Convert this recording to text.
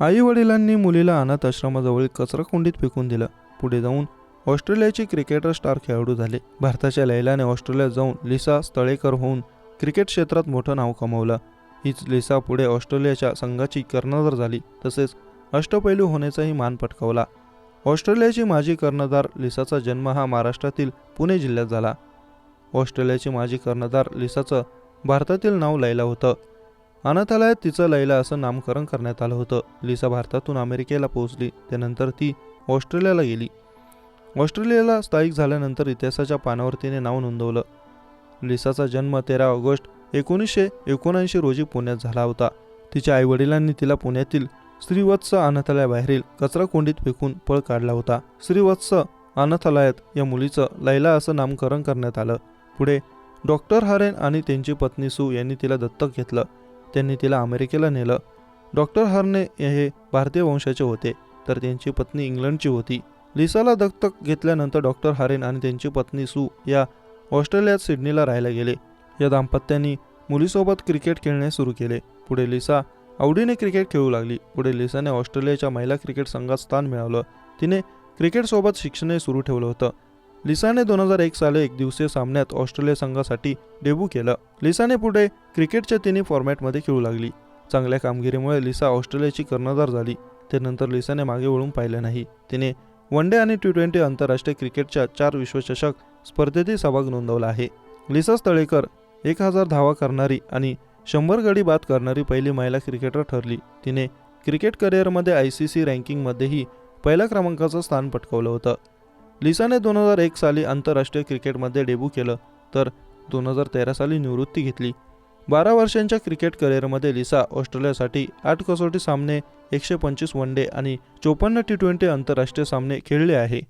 आई वडिलांनी मुलीला अनाथ आश्रमाजवळ कचरा कुंडीत फेकून दिलं. पुढे जाऊन ऑस्ट्रेलियाचे क्रिकेटर स्टार खेळाडू झाले. भारताच्या लैलाने ऑस्ट्रेलियात जाऊन लिसा स्थळेकर होऊन क्रिकेट क्षेत्रात मोठं नाव कमावलं. हीच लिसा पुढे ऑस्ट्रेलियाच्या संघाची कर्णधार झाली. तसेच अष्टपैलू होण्याचाही मान पटकावला. ऑस्ट्रेलियाची माजी कर्णधार लिसाचा जन्म हा महाराष्ट्रातील पुणे जिल्ह्यात झाला. ऑस्ट्रेलियाची माजी कर्णधार लिसाचं भारतातील नाव लैला होतं. अनाथालयात तिचं लैला असं नामकरण करण्यात आलं होतं. लिसा भारतातून अमेरिकेला पोहोचली त्यानंतर ती ऑस्ट्रेलियाला गेली. ऑस्ट्रेलियाला स्थायिक झाल्यानंतर इतिहासाच्या पानावर तिने नाव नोंदवलं. लिसाचा जन्म तेरा ऑगस्ट एकोणीसशे एकोणऐंशी रोजी पुण्यात झाला होता. तिच्या आईवडिलांनी तिला पुण्यातील श्रीवत्स अनाथालयाबाहेरील कचरा कोंडीत फेकून पळ काढला होता. श्रीवत्स अनाथालयात या मुलीचं लैला असं नामकरण करण्यात आलं. पुढे डॉक्टर हरेन आणि त्यांची पत्नी सू यांनी तिला दत्तक घेतलं. त्यांनी तिला अमेरिकेला नेलं. डॉक्टर हरने हे भारतीय वंशाचे होते तर त्यांची पत्नी इंग्लंडची होती. लिसाला दत्तक घेतल्यानंतर डॉक्टर हरेन आणि त्यांची पत्नी सू या ऑस्ट्रेलियात सिडनीला राहायला गेले. या दाम्पत्यांनी मुलीसोबत क्रिकेट खेळणे सुरू केले. पुढे लिसा आवडीने क्रिकेट खेळू लागली. पुढे लिसाने ऑस्ट्रेलियाच्या महिला क्रिकेट संघात स्थान मिळवलं. तिने क्रिकेटसोबत शिक्षणही सुरू ठेवलं होतं. लिसाने दोन हजार एक साली एक दिवसीय सामन्यात ऑस्ट्रेलिया संघासाठी डेब्यू केलं. लिसाने पुढे क्रिकेटच्या तिन्ही फॉर्मॅटमध्ये खेळू लागली. चांगल्या कामगिरीमुळे लिसा ऑस्ट्रेलियाची कर्णधार झाली. त्यानंतर लिसाने मागे वळून पाहिलं नाही. तिने वन डे आणि टी ट्वेंटी आंतरराष्ट्रीय क्रिकेटच्या चार विश्वचषक स्पर्धेतही सहभाग नोंदवला आहे. लिसा स्थळेकर एक हजार धावा करणारी आणि शंभर गडी बाद करणारी पहिली महिला क्रिकेटर ठरली. तिने क्रिकेट करिअरमध्ये आय सी सी रँकिंगमध्येही पहिल्या क्रमांकाचं स्थान पटकावलं होतं. लिसाने दोन हजार एक साली आंतरराष्ट्रीय क्रिकेटमध्ये डेब्यू केलं तर दोन हजार तेरा साली निवृत्ती घेतली. बारा वर्षांच्या क्रिकेट करिअरमध्ये लिसा ऑस्ट्रेलियासाठी आठ कसोटी सामने एकशे पंचवीस वन डे आणि चोपन्न टी ट्वेंटी आंतरराष्ट्रीय सामने खेळले आहे.